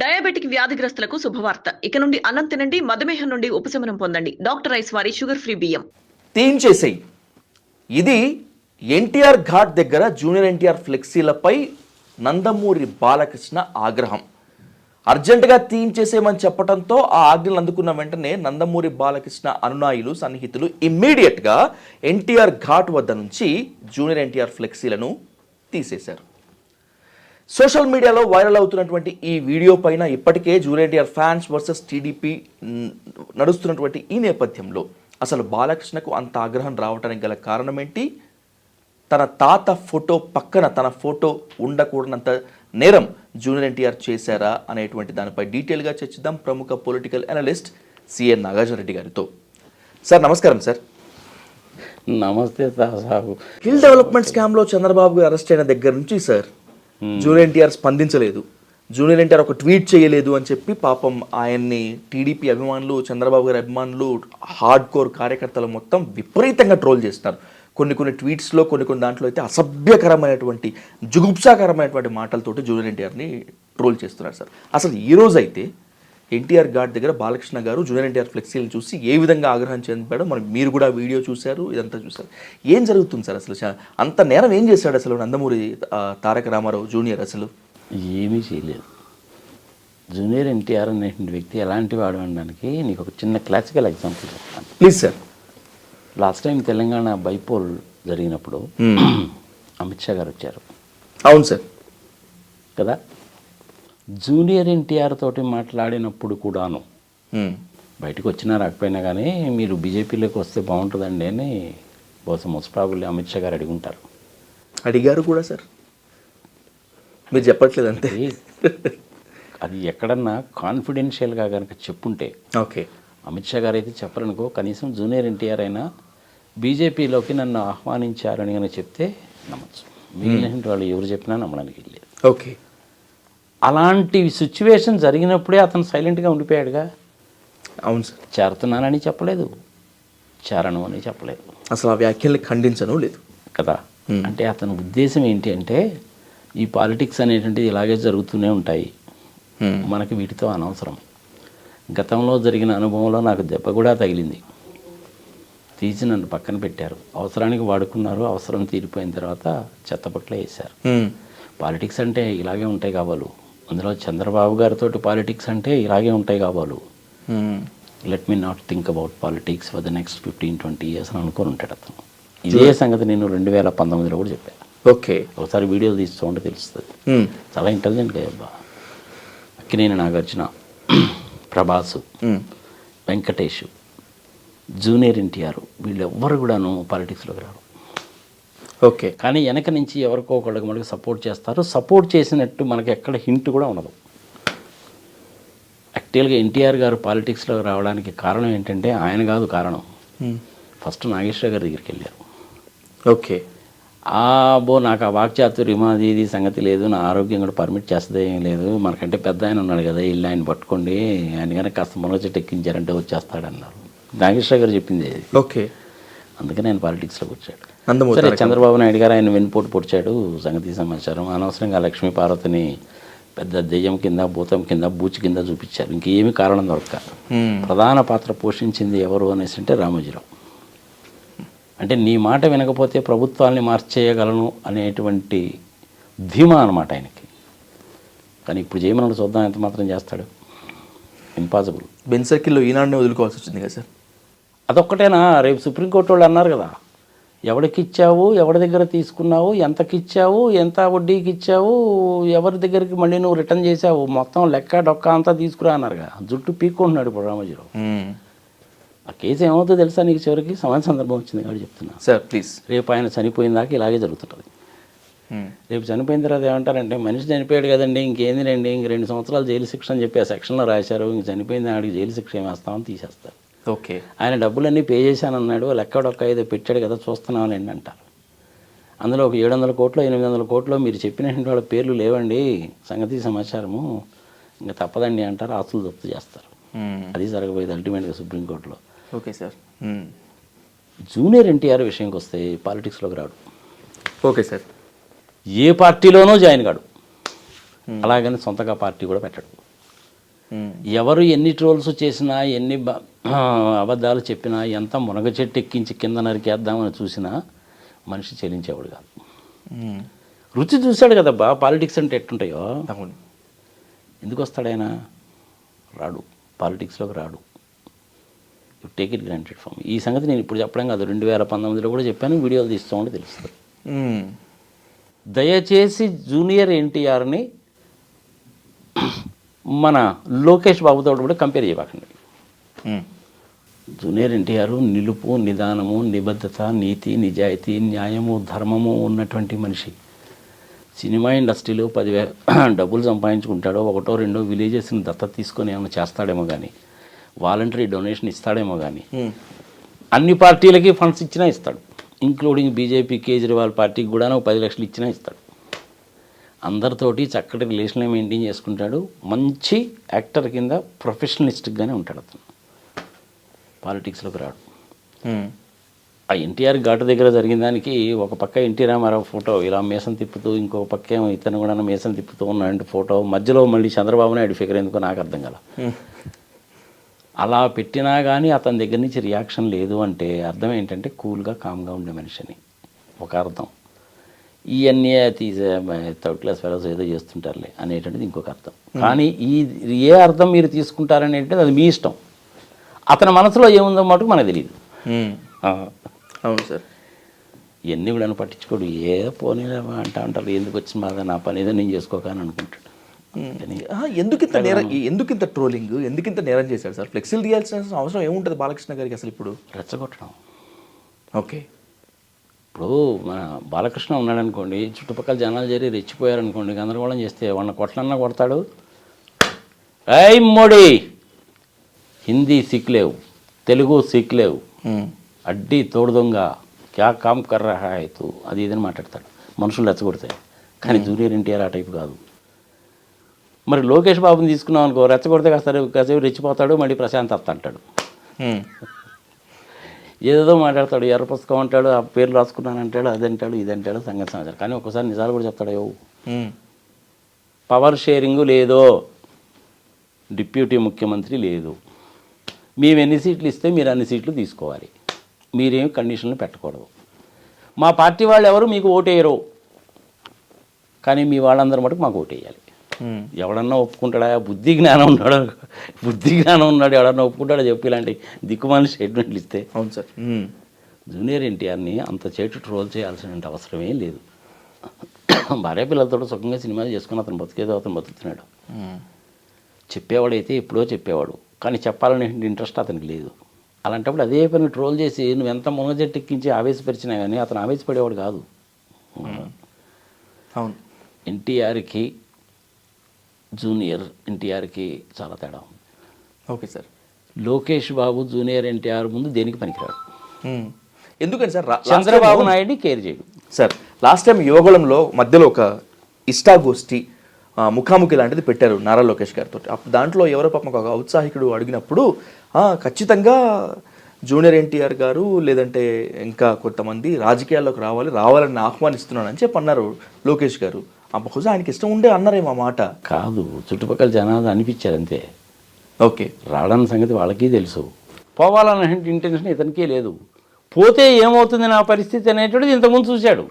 Diabetic వ్యాధిగ్రస్తులకు శుభవార్త. ఇక నుండి అన్నం తినండి మధుమేహం నుండి ఉపశమనం పొందండి. డాక్టర్ ఐస్ వారి షుగర్ ఫ్రీ బియ్యం. థీమ్ చేసేయి. ఇది ఎన్టీఆర్ ఘాట్ దగ్గర జూనియర్ ఎన్టీఆర్ ఫ్లెక్సీలపై నందమూరి బాలకృష్ణ ఆగ్రహం. అర్జెంటుగా థీమ్ చేసేయమని చెప్పడంతో ఆ ఆజ్ఞలు అందుకున్న వెంటనే నందమూరి బాలకృష్ణ అనునాయులు సన్నిహితులు ఇమ్మీడియట్గా ఎన్టీఆర్ ఘాట్ వద్ద నుంచి జూనియర్ ఎన్టీఆర్ ఫ్లెక్సీలను తీసేశారు. సోషల్ మీడియాలో వైరల్ అవుతున్నటువంటి ఈ వీడియో పైన ఇప్పటికే junior NTR fans versus TDP నడుస్తున్నటువంటి ఈ నేపథ్యంలో అసలు బాలకృష్ణకు అంత ఆగ్రహం రావడానికి గల కారణం ఏంటి తన తాత ఫోటో పక్కన తన ఫోటో ఉండకూడనంత నేరం జూనియర్ ఎన్టీఆర్ చేశారా అనేటువంటి దానిపై డీటెయిల్గా చర్చిద్దాం ప్రముఖ పొలిటికల్ అనలిస్ట్ సిఎన్ నాగార్జున రెడ్డి గారితో. సార్ నమస్కారం సార్. నమస్తే సాహు హిల్ డెవలప్మెంట్ స్కామ్లో చంద్రబాబు గారు అరెస్ట్ అయిన దగ్గర నుంచి సార్ జూనియర్ ఎన్టీఆర్ స్పందించలేదు. జూనియర్ ఎన్టీఆర్ ఒక ట్వీట్ చేయలేదు అని చెప్పి పాపం ఆయన్ని టీడీపీ అభిమానులు చంద్రబాబు గారి అభిమానులు హార్డ్ కోర్ కార్యకర్తలు మొత్తం విపరీతంగా ట్రోల్ చేస్తున్నారు. కొన్ని కొన్ని ట్వీట్స్లో కొన్ని కొన్ని దాంట్లో అయితే అసభ్యకరమైనటువంటి జుగుప్సాకరమైనటువంటి మాటలతోటి జూనియర్ ఎన్టీఆర్ని ట్రోల్ చేస్తున్నారు సార్. అసలు ఈ రోజు అయితే ఎన్టీఆర్ ఘాట్ దగ్గర బాలకృష్ణ గారు జూనియర్ ఎన్టీఆర్ ఫ్లెక్సీలు చూసి ఏ విధంగా ఆగ్రహం చెందాడో మరి మీరు కూడా వీడియో చూశారు ఇదంతా చూశారు. ఏం జరుగుతుంది సార్ అసలు? అంత నేరం ఏం చేశాడు అసలు నందమూరి తారక రామారావు జూనియర్ అసలు? ఏమీ చేయలేదు. జూనియర్ ఎన్టీఆర్ అనేటువంటి వ్యక్తి ఎలాంటి వాడు అనడానికి నీకు ఒక చిన్న క్లాసికల్ ఎగ్జాంపుల్ చెప్తాను. Please sir last time Telangana bypoll జరిగినప్పుడు అమిత్ షా గారు వచ్చారు. అవును సార్ కదా? జూనియర్ ఎన్టీఆర్ తోటి మాట్లాడినప్పుడు కూడాను. బయటకు వచ్చినా రాకపోయినా కానీ మీరు బీజేపీలోకి వస్తే బాగుంటుందండి అని బహుశా మున్సిపాబుల్ అమిత్ షా గారు అడిగి ఉంటారు అడిగారు కూడా సార్. మీరు చెప్పట్లేదు అంతే. అది- అది ఎక్కడన్నా కాన్ఫిడెన్షియల్గా కనుక చెప్పుంటే ఓకే. అమిత్ షా గారు అయితే చెప్పరనుకో కనీసం జూనియర్ ఎన్టీఆర్ అయినా బీజేపీలోకి నన్ను ఆహ్వానించారని కనుక చెప్తే నమ్మచ్చు. మిగిలిన వాళ్ళు ఎవరు చెప్పినా నమ్మడానికి లేదు ఓకే. అలాంటి సిచ్యువేషన్ జరిగినప్పుడే అతను సైలెంట్గా ఉండిపోయాడుగా. అవును సార్. చేరుతున్నానని చెప్పలేదు. చేరను అని చెప్పలేదు. అసలు ఆ వ్యాఖ్యల్ని ఖండించను లేదు. కదా? అంటే అతని ఉద్దేశం ఏంటి అంటే ఈ పాలిటిక్స్ అనేటువంటిది ఇలాగే జరుగుతూనే ఉంటాయి. మనకి వీటితో అనవసరం. గతంలో జరిగిన అనుభవంలో నాకు దెబ్బ కూడా తగిలింది. తీసి నన్ను పక్కన పెట్టారు. అవసరానికి వాడుకున్నారు. అవసరం తీరిపోయిన తర్వాత చెత్తపట్ల వేశారు. పాలిటిక్స్ అంటే ఇలాగే ఉంటాయి కావాలు అందులో చంద్రబాబు గారితో పాలిటిక్స్ అంటే ఇలాగే ఉంటాయి కావాలు. Let me not think about politics for the next fifteen twenty years అని అనుకొని ఉంటాడు అతను. ఇదే సంగతి నేను రెండు వేల పంతొమ్మిదిలో కూడా చెప్పాను ఓకే. ఒకసారి వీడియోలు తీస్తూ ఉంటే తెలుస్తుంది. చాలా ఇంటెలిజెంట్గా అబ్బా. అక్కినేని నాగార్జున ప్రభాసు. వెంకటేష్ జూనియర్ ఎన్టీఆర్ వీళ్ళెవ్వరు కూడాను పాలిటిక్స్లోకి రారు. ఓకే. కానీ వెనక నుంచి ఎవరికో ఒకళ్ళకి మనకి సపోర్ట్ చేస్తారు. సపోర్ట్ చేసినట్టు మనకి ఎక్కడ హింట్ కూడా ఉండదు. యాక్చువల్గా ఎన్టీఆర్ గారు పాలిటిక్స్లోకి రావడానికి కారణం ఏంటంటే ఆయన కాదు కారణం. ఫస్ట్ నాగేశ్వర గారి దగ్గరికి వెళ్ళారు. ఓకే. ఆ బో నాకు ఆ వాక్చాతుర్యం అది ఇది సంగతి లేదు. నా ఆరోగ్యం కూడా పర్మిట్ చేస్తుంది ఏం లేదు. మనకంటే పెద్ద ఆయన ఉన్నాడు కదా ఇల్లు ఆయన పట్టుకోండి. ఆయన కనుక కాస్త మునగ చెట్టు ఎక్కించారంటే వచ్చేస్తాడన్నారు. నాగేశ్వర గారు చెప్పింది ఓకే. అందుకని ఆయన పాలిటిక్స్లోకి వచ్చాడు. సరే చంద్రబాబు నాయుడు గారు ఆయన వెన్నుపోటు పొడిచాడు సంగతి సమాచారం. అనవసరంగా లక్ష్మీ పార్వతిని పెద్ద దెయ్యం కింద భూతం కింద బూచి కింద చూపించారు. ఇంకేమీ కారణం దొరక. ప్రధాన పాత్ర పోషించింది ఎవరు అనేసి అంటే రామోజీరావు. అంటే నీ మాట వినకపోతే ప్రభుత్వాన్ని మార్చేయగలను అనేటువంటి ధీమా అనమాట ఆయనకి. కానీ ఇప్పుడు చేయమన్నాడు చూద్దాం ఎంత మాత్రం చేస్తాడు. ఇంపాసిబుల్ బెన్ సర్కిల్లో ఈనాడునే వదులుకోవాల్సి వచ్చింది కదా సార్? అదొక్కటేనా? రేపు సుప్రీంకోర్టు వాళ్ళు అన్నారు కదా. ఎవరికి ఇచ్చావు ఎవరి దగ్గర తీసుకున్నావు ఎంతకి ఇచ్చావు ఎంత వడ్డీకి ఇచ్చావు ఎవరి దగ్గరికి మళ్ళీ నువ్వు రిటర్న్ చేసావు మొత్తం లెక్క డొక్క అంతా తీసుకురా అన్నారుగా. జుట్టు పీక్కుంటున్నాడు ఇప్పుడు రామోజీరావు. ఆ కేసు ఏమవుతుందో తెలుసా నీకు చివరికి? సమాన సందర్భం వచ్చింది కాబట్టి చెప్తున్నా. Sir please. రేపు ఆయన చనిపోయిన దాకా ఇలాగే జరుగుతుంటుంది. రేపు చనిపోయిన తర్వాత ఏమంటారంటే మనిషి చనిపోయాడు కదండి ఇంకేంది రండి ఇంక రెండు సంవత్సరాలు జైలు శిక్ష అని చెప్పి ఆ సెక్షన్లో రాశారు ఇంక చనిపోయిన ఆడికి జైలు శిక్ష ఏమేస్తామని తీసేస్తారు. ఓకే. ఆయన డబ్బులన్నీ పే చేశానన్నాడు లెక్కడొక్క ఏదో పెట్టాడు కదా చూస్తున్నామని అంటారు అందులో ఒక ఏడు వందల కోట్లు ఎనిమిది వందల కోట్లు మీరు చెప్పినటువంటి వాళ్ళ పేర్లు లేవండి. సంగతి సమాచారము. ఇంకా తప్పదండి అంటారు ఆస్తులు జప్తు చేస్తారు. అది జరగబోయేది అల్టిమేట్గా సుప్రీంకోర్టులో. Okay sir. జూనియర్ ఎన్టీఆర్ విషయంకి వస్తే పాలిటిక్స్లోకి రాడు. Okay sir. ఏ పార్టీలోనూ జాయిన్ కాడు. అలాగని సొంతగా పార్టీ కూడా పెట్టడు. ఎవరు ఎన్ని ట్రోల్స్ చేసినా ఎన్ని బ- అబద్ధాలు చెప్పినా ఎంత మునగ చెట్టు ఎక్కించి కింద నరికేద్దామని చూసినా మనిషి చెల్లించేవాడు కాదు. రుచి చూశాడు కదబ్బా పాలిటిక్స్ అంటే ఎట్టుంటాయో? ఎందుకు వస్తాడు ఆయన? రాడు. పాలిటిక్స్లోకి రాడు. టేక్ ఇట్ గ్రాంటెడ్ ఫామ్ ఈ సంగతి నేను ఇప్పుడు చెప్పడం కాదు. రెండు వేల పంతొమ్మిదిలో కూడా చెప్పాను వీడియోలు తీస్తూ ఉంటే తెలుస్తుంది. దయచేసి జూనియర్ ఎన్టీఆర్ని మన లోకేష్ బాబుతో కూడా కంపేర్ చేయకండి ఉమ్. జూనియర్ ఎన్టీఆర్ నిలుపు నిదానము నిబద్ధత నీతి నిజాయితీ న్యాయము ధర్మము ఉన్నటువంటి మనిషి. సినిమా ఇండస్ట్రీలో పదివే డబ్బులు సంపాదించుకుంటాడో ఒకటో రెండో విలేజెస్ని దత్తత తీసుకొని ఏమైనా చేస్తాడేమో కానీ వాలంటరీ డొనేషన్ ఇస్తాడేమో కానీ. అన్ని పార్టీలకి ఫండ్స్ ఇచ్చినా ఇస్తాడు. ఇంక్లూడింగ్ బీజేపీ కేజ్రీవాల్ పార్టీకి కూడా ఒక పది లక్షలు ఇచ్చినా ఇస్తాడు. అందరితోటి చక్కటి రిలేషన్ మెయింటైన్ చేసుకుంటాడు. మంచి యాక్టర్ కింద ప్రొఫెషనలిస్ట్గానే ఉంటాడు అతను. పాలిటిక్స్లోకి రాడు. ఆ ఎన్టీఆర్ ఘాటు దగ్గర జరిగిన దానికి ఒక పక్క ఎన్టీ రామారావు ఫోటో ఇలా మేసం తిప్పుతూ ఇంకో పక్క ఏమో ఇతను కూడా మేసం తిప్పుతూ ఉన్నాడు ఫోటో మధ్యలో మళ్ళీ చంద్రబాబు నాయుడు ఫిగర్ ఎందుకో నాకు అర్థం కాల. అలా పెట్టినా కానీ అతని దగ్గర నుంచి రియాక్షన్ లేదు అంటే అర్థం ఏంటంటే కూల్గా కామ్గా ఉండే మనిషిని. ఒక అర్థం. ఇవన్నీ తీసే థర్డ్ క్లాస్ ఫెలోస్ ఏదో చేస్తుంటారులే అనేటువంటిది ఇంకొక అర్థం. కానీ ఈ ఏ అర్థం మీరు తీసుకుంటారనేది అది మీ ఇష్టం. అతని మనసులో ఏముందో మటుకు మనకు తెలియదు. అవును సార్. ఇవన్నీ కూడా పట్టించుకోడు. ఏ పోనీ అంటా అంటారు. ఎందుకు వచ్చిన బాధ నా పని ఏదో నేను చేసుకోక అని అనుకుంటాడు. ఎందుకు ఇంత నేరం ఎందుకు ఇంత ట్రోలింగ్? ఎందుకు ఇంత నేరం చేశాడు సార్? ఫ్లెక్సీలు తీయాల్సిన అవసరం ఏముంటుంది బాలకృష్ణ గారికి అసలు ఇప్పుడు? రెచ్చగొట్టడం. ఓకే. ఇప్పుడు మన బాలకృష్ణ ఉన్నాడు అనుకోండి చుట్టుపక్కల జనాలు చేరి రెచ్చిపోయారు అనుకోండి గందరగోళం చేస్తే వాళ్ళని కొట్లన్నా కొడతాడు. ఐ మోడీ! హిందీ సిక్లేవు తెలుగు సిక్లేవు ఉమ్. అడ్డీ తోడు దొంగ క్యా కామ్ కర్ రహా హై తూ అది ఇదని మాట్లాడతాడు. మనుషులు రెచ్చగొడతాయి. కానీ జూనియర్ ఎన్టీఆర్ ఆ టైపు కాదు. మరి లోకేష్ బాబుని తీసుకున్నాం అనుకో రెచ్చగొడితే కాస్త కాసేపు రెచ్చిపోతాడు మళ్ళీ ప్రశాంత్ అత్త అంటాడు. ఏదేదో మాట్లాడతాడు ఎర్ర పుస్తకం అంటాడు ఆ పేర్లు రాసుకున్నాను అంటాడు అది అంటాడు ఇది అంటాడు సంగతి సమాచారం. కానీ ఒకసారి నిజాలు కూడా చెప్తాడు "యో, ఉమ్. పవర్ షేరింగ్ లేదో. డిప్యూటీ ముఖ్యమంత్రి లేదు. మేము ఎన్ని సీట్లు ఇస్తే మీరు అన్ని సీట్లు తీసుకోవాలి. మీరేం కండిషన్లు పెట్టకూడదు. మా పార్టీ వాళ్ళు ఎవరు మీకు ఓటేయరు. కానీ మీ వాళ్ళందరూ మటుకు మాకు ఓటేయాలి. ఎవడన్నా ఒప్పుకుంటాడా? బుద్ధి జ్ఞానం ఉన్నాడు. బుద్ధి జ్ఞానం ఉన్నాడు. ఎవడన్నా ఒప్పుకుంటాడో చెప్పి ఇలాంటి దిక్కుమాలి స్టేట్మెంట్లు ఇస్తే. అవును సార్. జూనియర్ ఎన్టీఆర్ని అంత చేటు ట్రోల్ చేయాల్సిన అవసరమే లేదు. భార్య పిల్లలతో సుఖంగా సినిమాలు చేసుకుని అతను బతికేదో అతను బతుకుతున్నాడు. చెప్పేవాడైతే ఎప్పుడో చెప్పేవాడు. కానీ చెప్పాలనే ఇంట్రెస్ట్ అతనికి లేదు. అలాంటప్పుడు అదే పని ట్రోల్ చేసి నువ్వు ఎంత మునగజెట్టు ఎక్కించి ఆవేశపరిచినా కానీ అతను ఆవేశపడేవాడు కాదు. అవును. ఎన్టీఆర్కి జూనియర్ ఎన్టీఆర్కి చాలా తేడా ఉంది. Okay sir. Lokesh Babu junior NTR ముందు దేనికి పనికిరాడు? ఉమ్. ఎందుకని సార్? చంద్రబాబు నాయుడిని కేర్ చేయడు. సార్ లాస్ట్ టైం యోగళంలో మధ్యలో ఒక ఇష్టాగోష్ఠి ముఖాముఖి లాంటిది పెట్టారు నారా లోకేష్ గారితో. అప్పుడు దాంట్లో ఎవరో పాపం ఒక ఔత్సాహికుడు అడిగినప్పుడు "ఆ, ఖచ్చితంగా జూనియర్ ఎన్టీఆర్ గారు లేదంటే ఇంకా కొంతమంది రాజకీయాల్లోకి రావాలి రావాలని ఆహ్వానిస్తున్నానని చెప్పి అన్నారు లోకేష్ గారు. ఆ బహుశా ఆయనకి ఇష్టం ఉండే అన్నారేమో ఆ మాట. కాదు చుట్టుపక్కల జనాలు అనిపించారు అంతే. ఓకే. రావడానికి సంగతి వాళ్ళకి తెలుసు. పోవాలన్న ఇంటెన్షన్ ఇతనికే లేదు. పోతే ఏమవుతుంది నా పరిస్థితి అనేటువంటిది ఇంతకుముందు చూశాడు.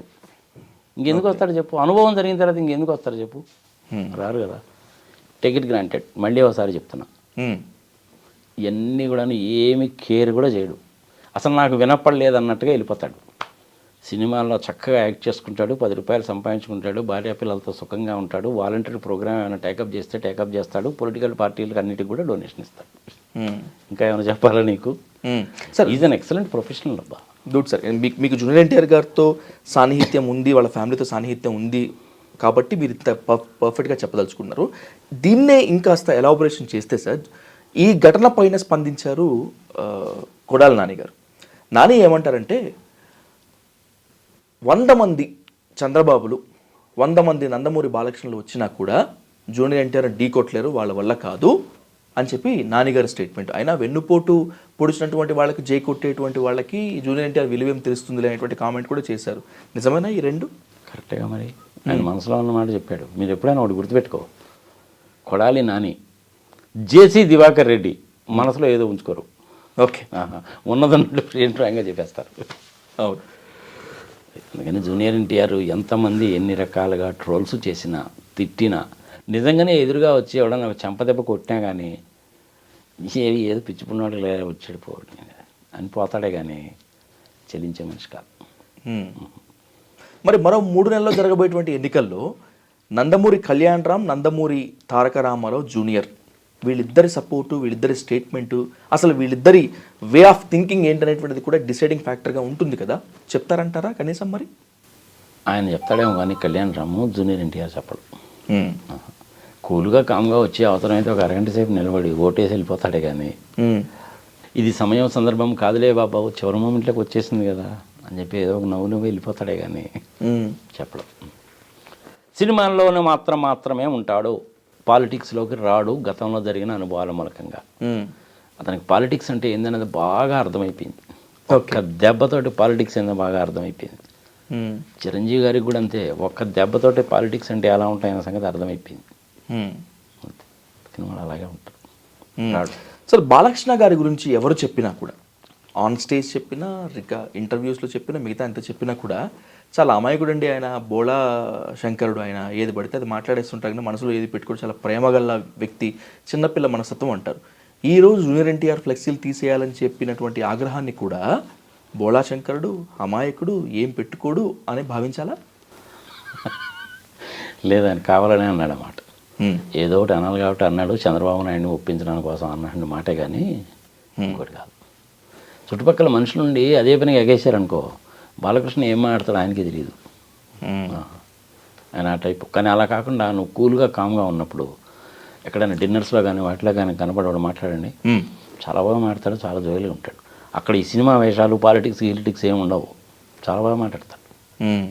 ఇంకెందుకు వస్తాడు చెప్పు? అనుభవం జరిగిన తర్వాత ఇంకెందుకు వస్తాడు చెప్పు. రారు కదా. టికెట్ గ్రాంటెడ్ మళ్ళీ ఒకసారి చెప్తున్నా. ఉమ్. ఇవన్నీ కూడా ఏమి కేర్ కూడా చేయడు. అసలు నాకు వినపడలేదు అన్నట్టుగా వెళ్ళిపోతాడు. సినిమాల్లో చక్కగా యాక్ట్ చేసుకుంటాడు పది రూపాయలు సంపాదించుకుంటాడు భార్య పిల్లలతో సుఖంగా ఉంటాడు వాలంటీర్ ప్రోగ్రామ్ ఏమైనా టేకప్ చేస్తే టేకప్ చేస్తాడు పొలిటికల్ పార్టీలకు అన్నిటికి కూడా డొనేషన్ ఇస్తాడు. ఉమ్. ఇంకా ఏమైనా చెప్పాలా నీకు. Sir is an excellent professional అబ్బా. గుడ్ సార్ మీకు మీకు జూనియర్ ఎన్టీఆర్ గారితో సాన్నిహిత్యం ఉంది వాళ్ళ ఫ్యామిలీతో సాన్నిహిత్యం ఉంది కాబట్టి మీరు ఇంత పర్ఫెక్ట్గా చెప్పదలుచుకున్నారు. దీన్నే ఇంకాస్త ఎలాబొరేషన్ చేస్తే సార్ ఈ ఘటన పైన స్పందించారు కొడాల నాని గారు. నాని ఏమంటారంటే వంద మంది చంద్రబాబులు వంద మంది నందమూరి బాలకృష్ణలు వచ్చినా కూడా జూనియర్ ఎన్టీఆర్ ఢీ కొట్టలేరు వాళ్ళ వల్ల కాదు అని చెప్పి నానిగారి స్టేట్మెంట్ అయినా వెన్నుపోటు పొడిచినటువంటి వాళ్ళకి జై కొట్టేటువంటి వాళ్ళకి జూనియర్ ఎన్టీఆర్ విలువేం తెలుస్తుంది అనేటువంటి కామెంట్ కూడా చేశారు. నిజమేనా ఈ రెండు? కరెక్ట్గా మరి. ఆయన మనసులో ఉన్న మాట చెప్పాడు. మీరు ఎప్పుడైనా ఒకటి గుర్తుపెట్టుకో. కొడాలి నాని జేసీ దివాకర్ రెడ్డి మనసులో ఏదో ఉంచుకోరు. ఓకే. ఉన్నదన్నట్టు ఏంటంగా చెప్పేస్తారు. అవును. అందుకని జూనియర్ ఎన్టీఆర్ ఎంతమంది ఎన్ని రకాలుగా ట్రోల్స్ చేసినా తిట్టినా నిజంగానే ఎదురుగా వచ్చి ఎవడన్నా చెంపదెబ్బ కొట్టినా కానీ ఏది ఏదో పిచ్చిపున్నాడు లేదా వచ్చాడు పోవడం అని పోతాడే కానీ చెల్లించే మనిషి కాదు. మ్మ్. మరి మరో మూడు నెలల్లో జరగబోయేటువంటి ఎన్నికల్లో నందమూరి కళ్యాణ్ రామ్ నందమూరి తారక రామారావు జూనియర్. వీళ్ళిద్దరి సపోర్టు వీళ్ళిద్దరి స్టేట్మెంటు అసలు వీళ్ళిద్దరి వే ఆఫ్ థింకింగ్ ఏంటనేటువంటిది కూడా డిసైడింగ్ ఫ్యాక్టర్గా ఉంటుంది కదా. చెప్తారంటారా కనీసం మరి? ఆయన చెప్తాడేమో కానీ కళ్యాణ్ రాము జూనియర్ ఎన్టీఆర్ చెప్పడు. కూల్గా కామ్గా వచ్చి అవసరమైతే ఒక అరగంట సేపు నిలబడి ఓటేసి వెళ్ళిపోతాడే కానీ. ఇది సమయం సందర్భం కాదులే బాబా చివరి మూమెంట్లోకి వచ్చేసింది కదా. అని చెప్పి ఏదో ఒక నవ్వు నవ్వు వెళ్ళిపోతాడే కానీ. చెప్పడం. సినిమాల్లోనే మాత్రం మాత్రమే ఉంటాడు. పాలిటిక్స్లోకి రాడు. గతంలో జరిగిన అనుభవాల మూలకంగా. అతనికి పాలిటిక్స్ అంటే ఏందనేది బాగా అర్థమైపోయింది. ఒక్క దెబ్బతోటి పాలిటిక్స్ ఏందో బాగా అర్థమైపోయింది. చిరంజీవి గారికి కూడా అంతే. ఒక్క దెబ్బతోటి పాలిటిక్స్ అంటే ఎలా ఉంటాయన్న సంగతి అర్థమైపోయింది. సినిమాలు అలాగే ఉంటారు అసలు బాలకృష్ణ గారి గురించి ఎవరు చెప్పినా కూడా ఆన్ స్టేజ్ చెప్పినా ఇంకా ఇంటర్వ్యూస్లో చెప్పినా మిగతా ఎంత చెప్పినా కూడా చాలా అమాయకుడు అండి ఆయన బోళా శంకరుడు ఆయన ఏది పడితే అది మాట్లాడేస్తుంటారు కానీ మనసులో ఏది పెట్టుకోడు. చాలా ప్రేమగల వ్యక్తి చిన్నపిల్ల మనస్తత్వం అంటారు. ఈ రోజు జూనియర్ ఎన్టీఆర్ ఫ్లెక్సీలు తీసేయాలని చెప్పినటువంటి ఆగ్రహాన్ని కూడా బోళా శంకరుడు అమాయకుడు ఏం పెట్టుకోడు అని భావించాలా? లేదని కావాలనే అన్నాడు అన్నమాట. ఏదో ఒకటి అనాలి కాబట్టి అన్నాడు. చంద్రబాబు నాయుడిని ఒప్పించడానికి కోసం అన్నాడు మాటే కానీ ఇంకోటి కాదు. చుట్టుపక్కల మనుషుల నుండి అదే పనిగా ఎగేశారనుకో బాలకృష్ణ ఏం మాట్లాడతాడు ఆయనకి తెలియదు. ఆయన ఆ టైప్. కానీ అలా కాకుండా నువ్వు కూల్గా కామ్గా ఉన్నప్పుడు ఎక్కడైనా డిన్నర్స్లో కానీ వాటిలో కానీ కనపడవాడు మాట్లాడండి. చాలా బాగా మాట్లాడతాడు చాలా జోయిగా ఉంటాడు. అక్కడ ఈ సినిమా వేషాలు పాలిటిక్స్ గిలిటిక్స్ ఏమి ఉండవు. చాలా బాగా మాట్లాడతాడు.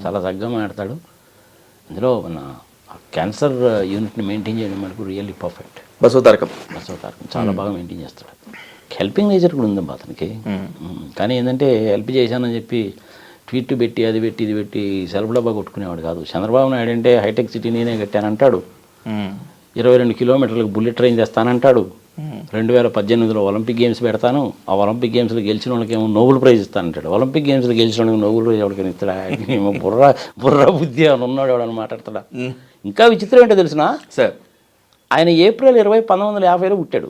చాలా చక్కగా మాట్లాడతాడు. ఇందులో మన క్యాన్సర్ యూనిట్ని మెయింటైన్ చేయడం మనకు రియల్లీ పర్ఫెక్ట్. బసవ తారకం బసవతారకం. చాలా బాగా మెయింటైన్ చేస్తాడు. హెల్పింగ్ నేచర్ కూడా ఉందమ్మా అతనికి. కానీ ఏంటంటే హెల్ప్ చేశానని చెప్పి ట్వీట్ పెట్టి అది పెట్టి ఇది పెట్టి సెల్ఫ్ డబ్బా కొట్టుకునేవాడు కాదు. చంద్రబాబు నాయుడు అంటే హైటెక్ సిటీ నేనే కట్టానంటాడు. ఇరవై రెండు కిలోమీటర్లకు బుల్లెట్ ట్రైన్ తెస్తానంటాడు మ్మ్. రెండు వేల పద్దెనిమిదిలో ఒలింపిక్ గేమ్స్ పెడతాను. ఆ ఒలింపిక్ గేమ్స్లో గెలిచిన వాళ్ళకి ఏమో నోబెల్ ప్రైజ్ ఇస్తానంటాడు ఒలింపిక్ గేమ్స్లో గెలిచిన వాళ్ళకి నోబెల్ ప్రైజ్ ఎవరికైనా ఇస్తాడా? ఏమో బుర్ర బుర్ర బుద్ధి అని ఉన్నాడు ఎవడని మాట్లాడతాడా. ఇంకా విచిత్రం ఏంటో తెలిసిన? సార్. ఆయన ఏప్రిల్ ఇరవై పంతొమ్మిది వందల యాభైలో పుట్టాడు.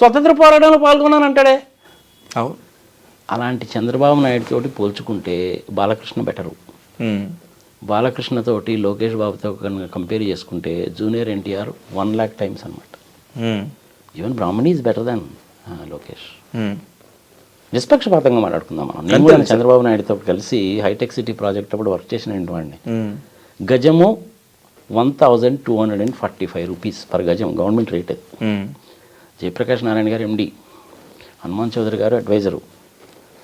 స్వతంత్ర పోరాటంలో పాల్గొన్నానంటాడే అవును అలాంటి చంద్రబాబు నాయుడు తోటి పోల్చుకుంటే బాలకృష్ణ బెటరు. బాలకృష్ణతోటి లోకేష్ బాబుతో కనుక కంపేర్ చేసుకుంటే junior NTR one lakh times అనమాట. Even Brahmani is better than Lokesh. నిష్పక్షపాతంగా మాట్లాడుకుందాం మనం నేను కూడా చంద్రబాబు నాయుడుతో కలిసి హైటెక్ సిటీ ప్రాజెక్ట్ అప్పుడు వర్క్ చేసిన వాడిని. గజము one thousand two hundred and forty five rupees per గజం government rate. Jayaprakash Narayana garu MD Hanuman Chowdary గారు అడ్వైజరు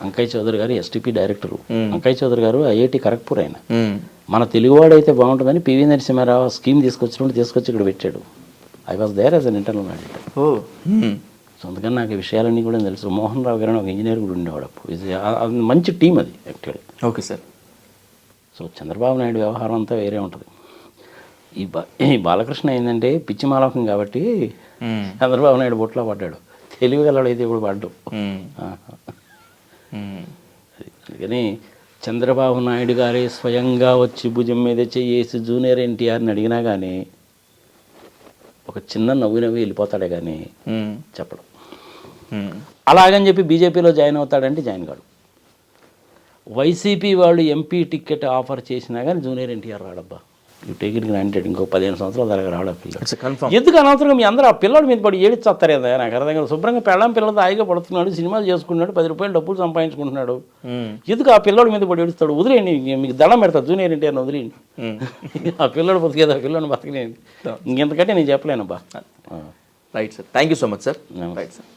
అంకయ్య చౌదరి గారు ఎస్టీపీ డైరెక్టరు. అంకయ్య చౌదరి గారు ఐఐటి ఖరగ్పూర్ ఆయన. మన తెలుగువాడు అయితే బాగుంటుందని పివి నరసింహారావు స్కీమ్ తీసుకొచ్చినప్పుడు తీసుకొచ్చి ఇక్కడ పెట్టాడు. I was there as an internal auditor. So అందుకని నాకు విషయాలన్నీ కూడా తెలుసు. మోహన్ రావు గారు ఒక ఇంజనీర్ కూడా ఉండేవాడు అప్పుడు. మంచి టీం అది actually okay sir. So Chandrababu Naidu వ్యవహారం అంతా వేరే ఉంటుంది. ఈ బా ఈ బాలకృష్ణ ఏంటంటే పిచ్చి మాలకం కాబట్టి. చంద్రబాబు నాయుడు బొట్లో పడ్డాడు. తెలివిగలడైతే ఇప్పుడు పడ్డు. అందుకని చంద్రబాబు నాయుడు గారే స్వయంగా వచ్చి భుజం మీద చేసి జూనియర్ ఎన్టీఆర్ని అడిగినా కానీ ఒక చిన్న నవ్వు నవ్వి వెళ్ళిపోతాడే కానీ. చెప్పడం. అలాగని చెప్పి బీజేపీలో జాయిన్ అవుతాడంటే జాయిన్ కాడు. వైసీపీ వాళ్ళు ఎంపీ టికెట్ ఆఫర్ చేసినా కానీ జూనియర్ ఎన్టీఆర్ రాడబ్బా. యూ టేక్ ఇట్ గ్రాంటెడ్ ఇంకో పదిహేను సంవత్సరాల పిల్లడు ఇట్స్ కన్ఫర్మ్ ఎందుకు అనవసరంగా మీ అందరూ ఆ పిల్లడి మీద పడి ఏడిచేస్తారు కదా? నాకు అర్థం కాదు. శుభ్రంగా పెళ్ళం పిల్లలతో హాయిగా పడుతున్నాడు సినిమాలు చేసుకున్నాడు పది రూపాయలు డబ్బులు సంపాదించుకుంటున్నాడు. ఎందుకు ఆ పిల్లడి మీద పడి ఏడుస్తాడు? వదిలేయండి మీకు దండం పెడతాడు జూనియర్ ఎన్టీఆర్ని వదిలేయండి. ఆ పిల్లడు బతికేది ఆ పిల్లడిని బతకలేండి ఇంకెంతకంటే నేను చెప్పలేనబ్బా. Right sir thank you so much sir. Right sir